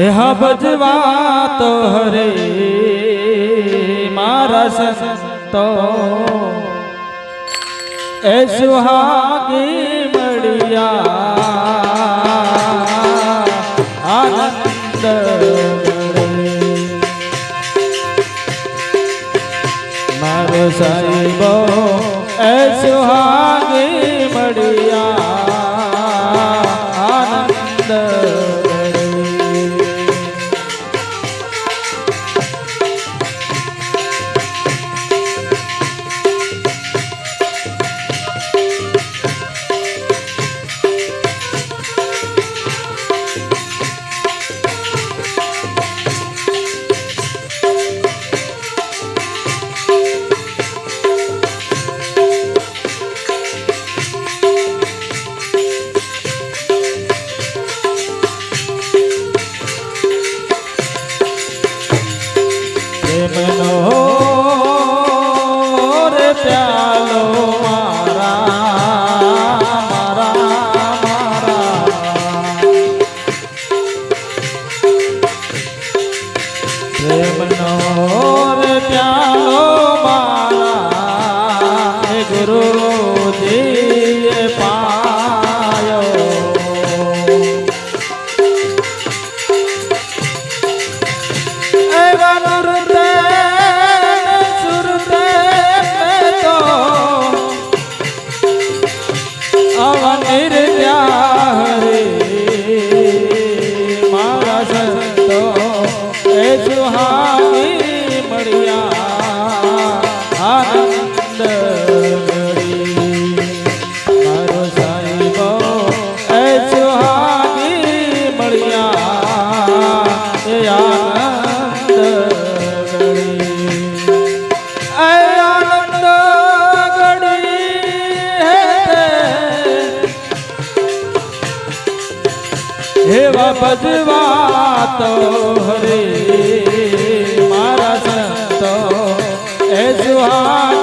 यह बजवा तो हरे मारा तो। ए सुहागी मड़िया आनंद मारो साहिबो ए सुहा એવા ભજવા તો હરે મારા સંતો એ સુહાગ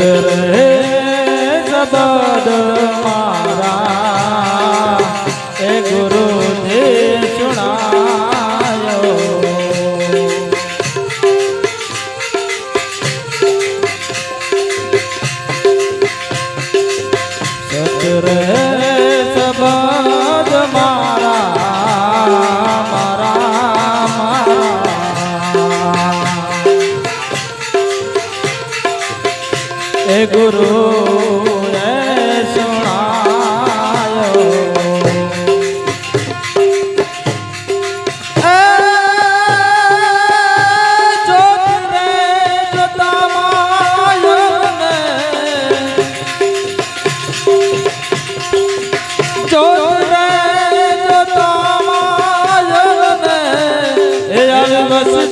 કે રહે સબદ મારા એ ગુરુ જે સુણાયો સત રહે Você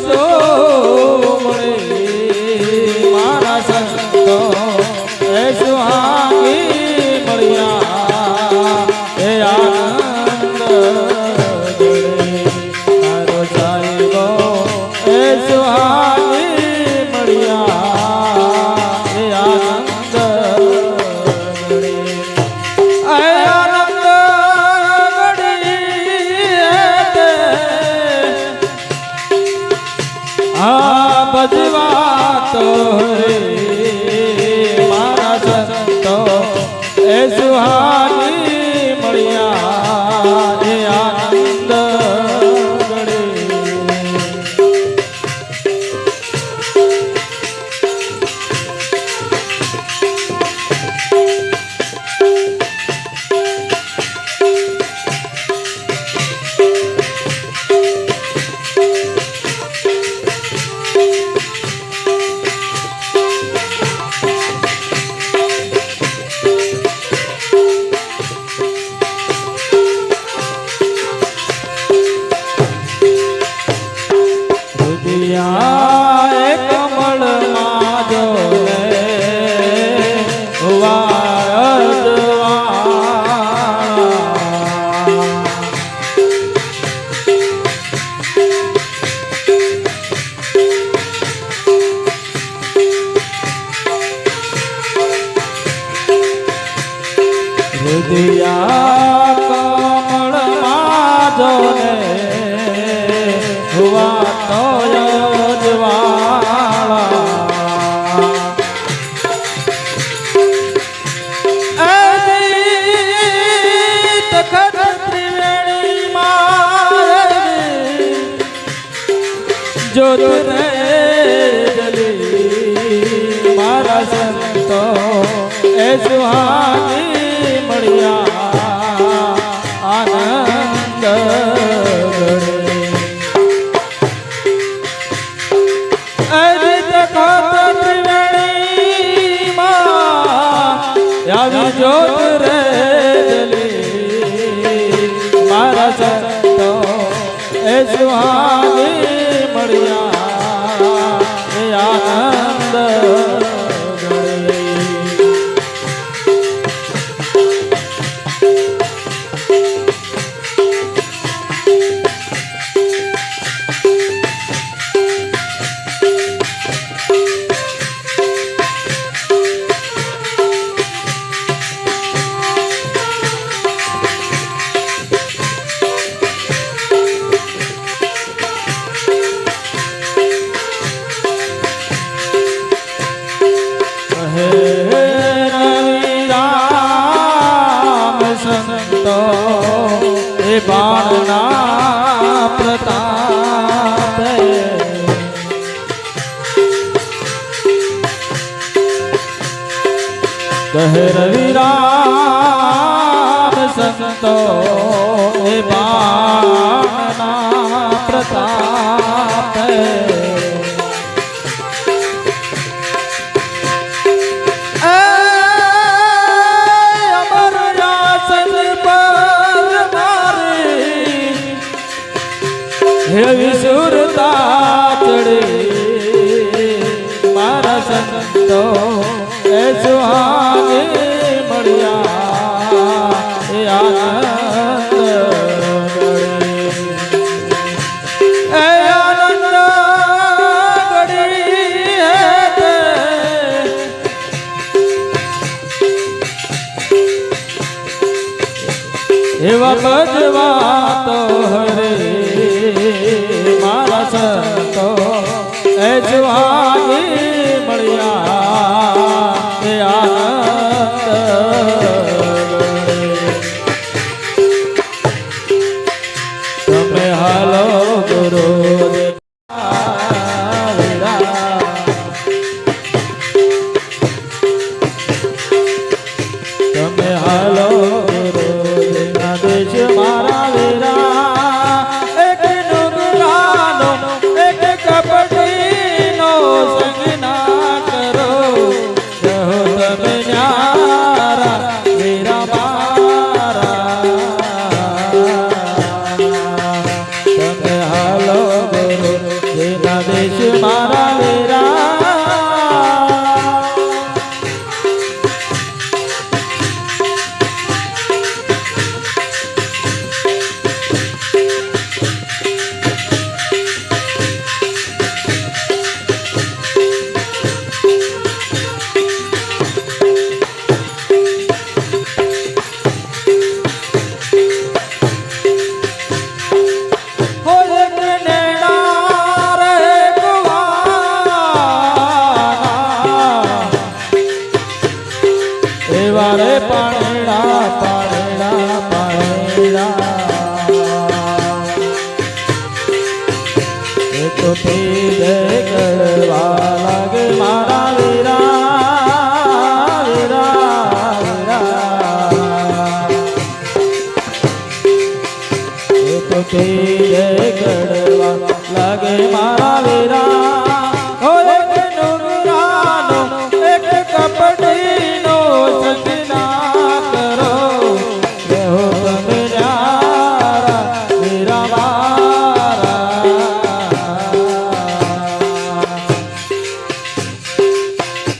પિયા કમળમાં જોને હુવા જો તુને જલી મારા સંતો એ સુહાની 전 કહે રવિ રામ સંતો એ બાણના પ્રતાપ રવિ એવા ભજવા